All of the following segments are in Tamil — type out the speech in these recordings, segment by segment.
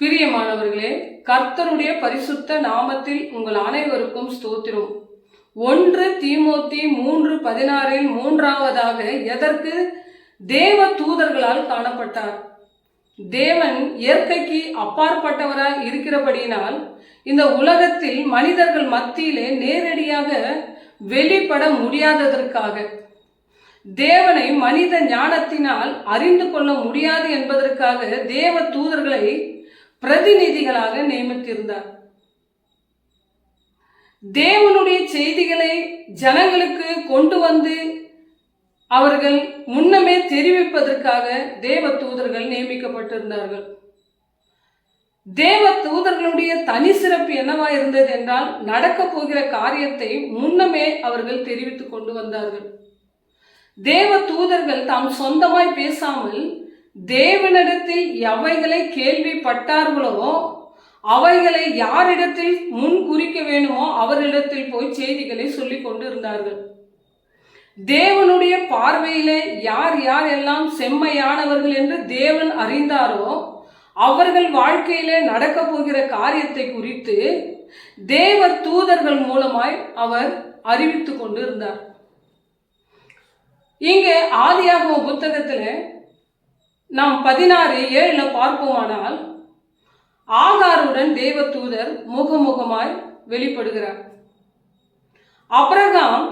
பிரியமானவர்களே கர்த்தருடைய பரிசுத்த நாமத்தில் உங்கள் அனைவருக்கும் ஸ்தோத்திரம். ஒன்று தீமோத்தி மூன்று பதினாறில் மூன்றாவதாக எதற்கு? தேவ தூதர்களால் காணப்பட்டார். தேவன் இயற்கைக்கு அப்பாற்பட்டவராய் இருக்கிறபடியினால் இந்த உலகத்தில் மனிதர்கள் மத்தியிலே நேரடியாக வெளிப்பட முடியாததற்காக தேவனை மனித ஞானத்தினால் அறிந்து கொள்ள முடியாது என்பதற்காக தேவ தூதர்களை பிரதிநிதிகளாக நியமித்திருந்தார். தேவனுடைய செய்திகளை ஜனங்களுக்கு கொண்டு வந்து அவர்கள் முன்னமே தெரிவிப்பதற்காக தேவ தூதர்கள் நியமிக்கப்பட்டிருந்தார்கள். தேவ தூதர்களுடைய தனி சிறப்பு என்னவா இருந்தது என்றால் நடக்க போகிற காரியத்தை முன்னமே அவர்கள் தெரிவித்துக் கொண்டு வந்தார்கள். தேவ தூதர்கள் தாம் சொந்தமாய் பேசாமல் தேவனிடத்தில் எவைகளை கேள்விப்பட்டார்களோ அவைகளை யாரிடத்தில் முன் குறிக்க வேணுமோ அவரிடத்தில் போய் செய்திகளை சொல்லிக் கொண்டு இருந்தார்கள் தேவனுடைய பார்வையிலே யார் யார் எல்லாம் செம்மையானவர்கள் என்று தேவன் அறிந்தாரோ அவர்கள் வாழ்க்கையிலே நடக்க போகிற காரியத்தை குறித்து தேவ தூதர்கள் மூலமாய் அவர் அறிவித்துக் கொண்டு இருந்தார் இங்கே ஆதியாகம புத்தகத்தில் நாம் பதினாறு ஏழில் பார்ப்போமானால் ஆகாருடன் தேவ தூதர் முகமுகமாய் வெளிப்படுகிறார். அப்ரகாம்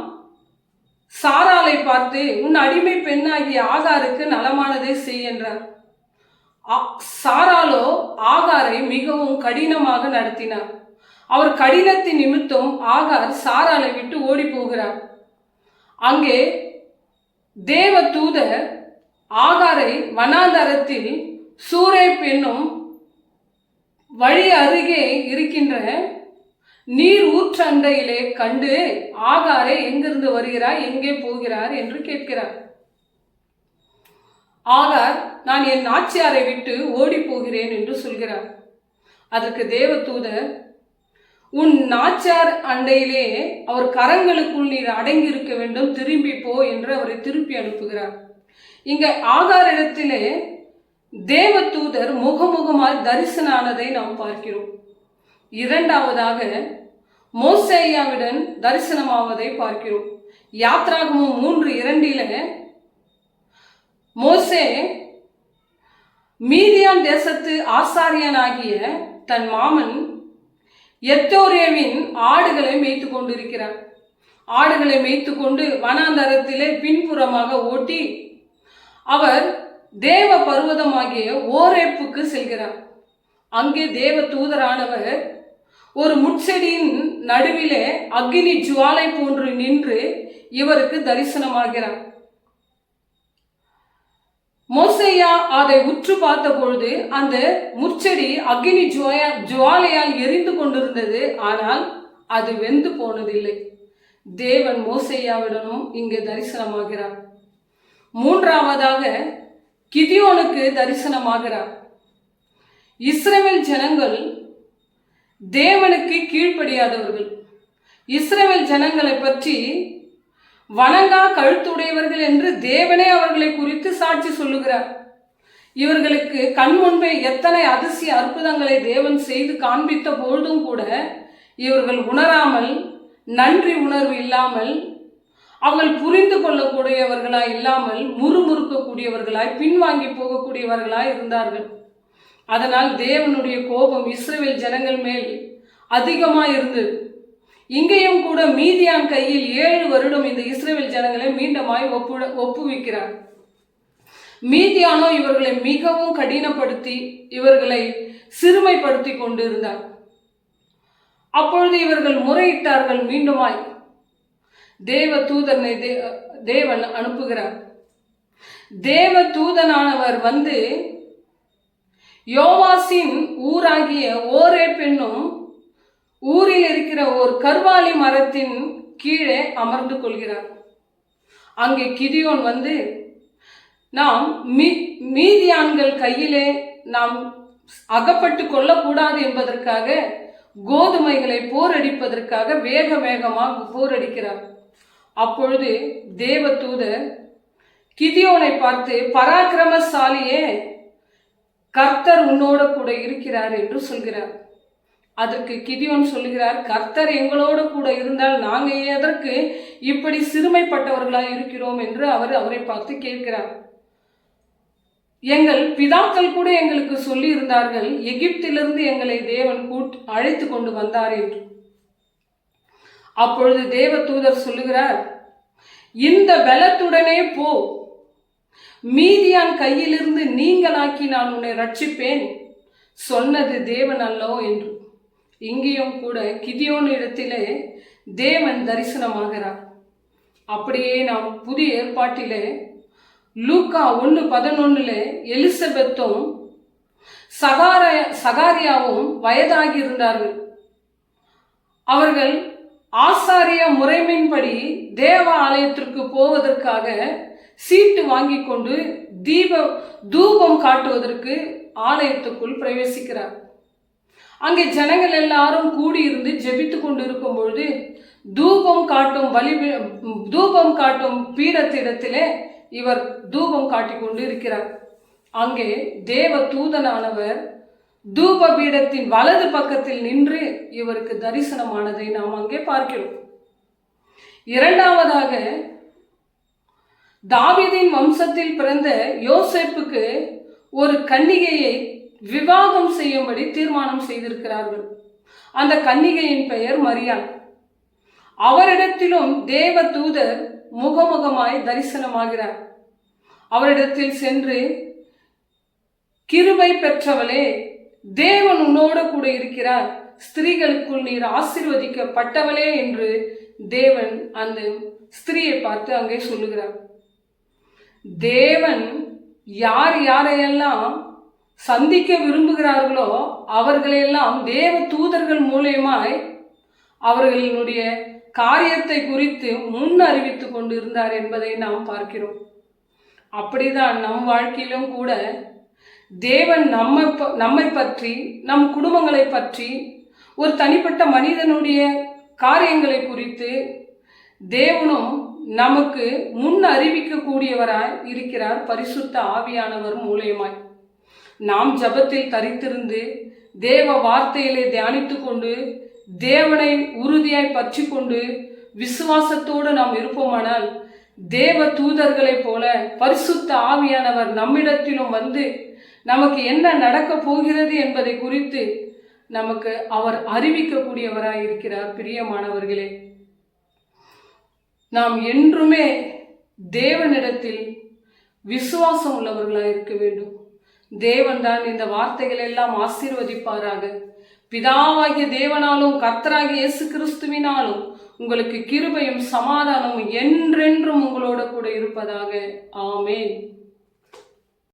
சாராலை பார்த்து உன் அடிமை பெண்ணாகிய ஆகாருக்கு நலமானதை செய் என்றார். சாராலோ ஆகாரை மிகவும் கடினமாக நடத்தினார். அவர் கடினத்தின் நிமித்தம் ஆகார் சாராலை விட்டு ஓடி போகிறார் அங்கே தேவ தூதர் ஆகாரை வனாந்தரத்தில் சூரேப் பெண்ணும் வழி அருகே இருக்கின்ற நீர் ஊற்றண்டையிலே கண்டு ஆகாரை எங்கிருந்து வருகிறார் எங்கே போகிறார் என்று கேட்கிறார். ஆகார் நான் என் நாச்சியாரை விட்டு ஓடி போகிறேன் என்று சொல்கிறார். அதற்கு தேவதூதர் உன் நாச்சார் அண்டையிலே அவர் கரங்களுக்குள் நீர் அடங்கி இருக்க வேண்டும் திரும்பி போ என்று அவரை திருப்பி அனுப்புகிறார். இங்க ஆகாரிடத்திலே தேவதூதர் முகமுகமாய் தரிசனானதை நாம் பார்க்கிறோம். இரண்டாவதாக மோசேயாவிடன் தரிசனமாவதை பார்க்கிறோம். யாத்ராகமும் மூன்று இரண்டில மோசே மீதியான் தேசத்து ஆசாரியனாகிய தன் மாமன் எத்தோரேவின் ஆடுகளை மேய்த்து கொண்டிருக்கிறார். ஆடுகளை மேய்த்து கொண்டு வனாந்தரத்திலே பின்புறமாக ஓட்டி அவர் தேவ பர்வதமாகிய ஓரேப்புக்கு செல்கிறார். அங்கே தேவ தூதரானவர் ஒரு முட்செடியின் நடுவிலே அக்னி ஜுவாலை போன்று நின்று இவருக்கு தரிசனமாகிறார். மோசையா அதை உற்று பார்த்த பொழுது அந்த முற்செடி அக்னி ஜுவாயா ஜுவாலையால் எரிந்து கொண்டிருந்தது. ஆனால் அது வெந்து போனதில்லை. தேவன் மோசையாவிடனும் இங்கே தரிசனமாகிறார். மூன்றாவதாக கிதியோனுக்கு தரிசனமாகிறார். இஸ்ரேமில் ஜனங்கள் தேவனுக்கு கீழ்ப்படியாதவர்கள். இஸ்ரேமில் ஜனங்களை பற்றி வணங்கா கழுத்துடையவர்கள் என்று தேவனே அவர்களை குறித்து சாட்சி சொல்லுகிறார். இவர்களுக்கு கண் முன்பே எத்தனை அதிசய அற்புதங்களை தேவன் செய்து காண்பித்த பொழுதும் கூட இவர்கள் உணராமல் நன்றி உணர்வு இல்லாமல் அவர்கள் புரிந்து கொள்ளக்கூடியவர்களாய் இல்லாமல் முறுமுறுக்கக்கூடியவர்களாய் பின்வாங்கி போகக்கூடியவர்களாய் இருந்தார்கள். அதனால் தேவனுடைய கோபம் இஸ்ரேல் ஜனங்கள் மேல் அதிகமாக இருந்தது இங்கேயும் கூட மீதியான் கையில் ஏழு வருடம் இந்த இஸ்ரேல் ஜனங்களை மீண்டுமாய் ஒப்பு ஒப்புவிக்கிறார். மீதியானோ இவர்களை மிகவும் கடினப்படுத்தி இவர்களை சிறுமைப்படுத்தி கொண்டிருந்தார். அப்பொழுது இவர்கள் முறையிட்டார்கள் மீண்டுமாய். தேவ தூதனை தே- தேவன் அனுப்புகிறார். தேவ தூதனானவர் வந்து யோவாசின் ஊராகிய ஓரே பெண்ணும் ஊரில் இருக்கிற ஒரு கர்வாலி மரத்தின் கீழே அமர்ந்து கொள்கிறார். அங்கே கிரியோன் வந்து நாம் மீ மீதியான்கள் கையிலே நாம் அகப்பட்டு கொள்ளக்கூடாது என்பதற்காக கோதுமைகளை போரடிப்பதற்காக வேக வேகமாக போரடிக்கிறார். அப்பொழுது தேவதூதர் கிதியோனை பார்த்து பராக்கிரமசாலியே கர்த்தர் உன்னோட கூட இருக்கிறார் என்று சொல்கிறார். அதற்கு கிதியோன் சொல்லுகிறார் கர்த்தர் எங்களோடு கூட இருந்தால் நாங்கள் எதற்கு இப்படி சிறுமைப்பட்டவர்களாக இருக்கிறோம்? என்று அவர் அவரை பார்த்து கேட்கிறார். எங்கள் பிதாக்கள் கூட எங்களுக்கு சொல்லி இருந்தார்கள் எகிப்திலிருந்து எங்களை தேவன் கூட் அழைத்து கொண்டு வந்தார் என்று. அப்பொழுது தேவ தூதர் சொல்லுகிறார் இந்த பலத்துடனே போ. மீதியான் கையிலிருந்து நீங்களாக்கி நான் உன்னை ரட்சிப்பேன். சொன்னது தேவன் அல்லவோ என்று. இங்கேயும் கூட கிதியோன் இடத்திலே தேவன் தரிசனமாகிறார். அப்படியே நாம் புதிய ஏற்பாட்டிலே லூக்கா ஒன்று பதினொன்றில் எலிசபெத்தும் சகார சகாரியாவும் வயதாகி இருந்தார்கள். அவர்கள் ஆசாரிய முறைமையின்படி தேவ ஆலயத்திற்கு போவதற்காக சீட்டு வாங்கி கொண்டு தீப தூபம் காட்டுவதற்கு ஆலயத்துக்குள் பிரவேசிக்கிறார். அங்கே ஜனங்கள் எல்லாரும் கூடியிருந்து ஜெபித்து கொண்டு இருக்கும் பொழுது தூபம் காட்டும் வலி தூபம் காட்டும் பீடத்திடத்திலே இவர் தூபம் காட்டிக் கொண்டு இருக்கிறார். அங்கே தேவ தூதனானவர் தூப பீடத்தின் வலது பக்கத்தில் நின்று இவருக்கு தரிசனமானதை நாம் அங்கே பார்க்கிறோம். இரண்டாவதாக தாவிதின் வம்சத்தில் பிறந்த யோசேப்புக்கு ஒரு கன்னிகையை விவாகம் செய்யும்படி தீர்மானம் செய்திருக்கிறார்கள். அந்த கன்னிகையின் பெயர் மரியான். அவரிடத்திலும் தேவ தூதர் முகமுகமாய் தரிசனமாகிறார். அவரிடத்தில் சென்று கிருபை பெற்றவளே தேவன் உன்னோட கூட இருக்கிறார். ஸ்திரீகளுக்குள் நீர் ஆசிர்வதிக்கப்பட்டவளே என்று தேவன் அந்த ஸ்திரீயை பார்த்து அங்கே சொல்லுகிறார். தேவன் யார் யாரையெல்லாம் சந்திக்க விரும்புகிறார்களோ அவர்களையெல்லாம் தேவ தூதர்கள் மூலியமாய் அவர்களினுடைய காரியத்தை குறித்து முன் அறிவித்து கொண்டிருந்தார் என்பதை நாம் பார்க்கிறோம். அப்படிதான் நம் வாழ்க்கையிலும் கூட தேவன் நம்மை ப- நம்மை பற்றி நம் குடும்பங்களை பற்றி ஒரு தனிப்பட்ட மனிதனுடைய காரியங்களை குறித்து தேவனும் நமக்கு முன் அறிவிக்கக்கூடியவராய் இருக்கிறார் பரிசுத்த ஆவியானவர் மூலியமாய். நாம் ஜபத்தில் தரித்திருந்து தேவ வார்த்தையிலே தியானித்து கொண்டு தேவனை உறுதியாய் பற்றி கொண்டு விசுவாசத்தோடு நாம் இருப்போமானால் தேவ தூதர்களைப் போல பரிசுத்த ஆவியானவர் நம்மிடத்திலும் வந்து நமக்கு என்ன நடக்கப் போகிறது என்பதை குறித்து நமக்கு அவர் அறிவிக்கக்கூடியவராய் இருக்கிறார் பிரியமானவர்களே. நாம் என்றுமே தேவனிடத்தில் விசுவாசம் உள்ளவர்களாக இருக்க வேண்டும். தேவன் தான் இந்த வார்த்தைகள் எல்லாம் ஆசீர்வதிப்பாராக. பிதாவாகிய தேவனாலும் கர்த்தராகிய இயேசு கிறிஸ்துவினாலும் உங்களுக்கு கிருபையும் சமாதானமும் என்றென்றும் உங்களோட கூட இருப்பதாக. ஆமேன்.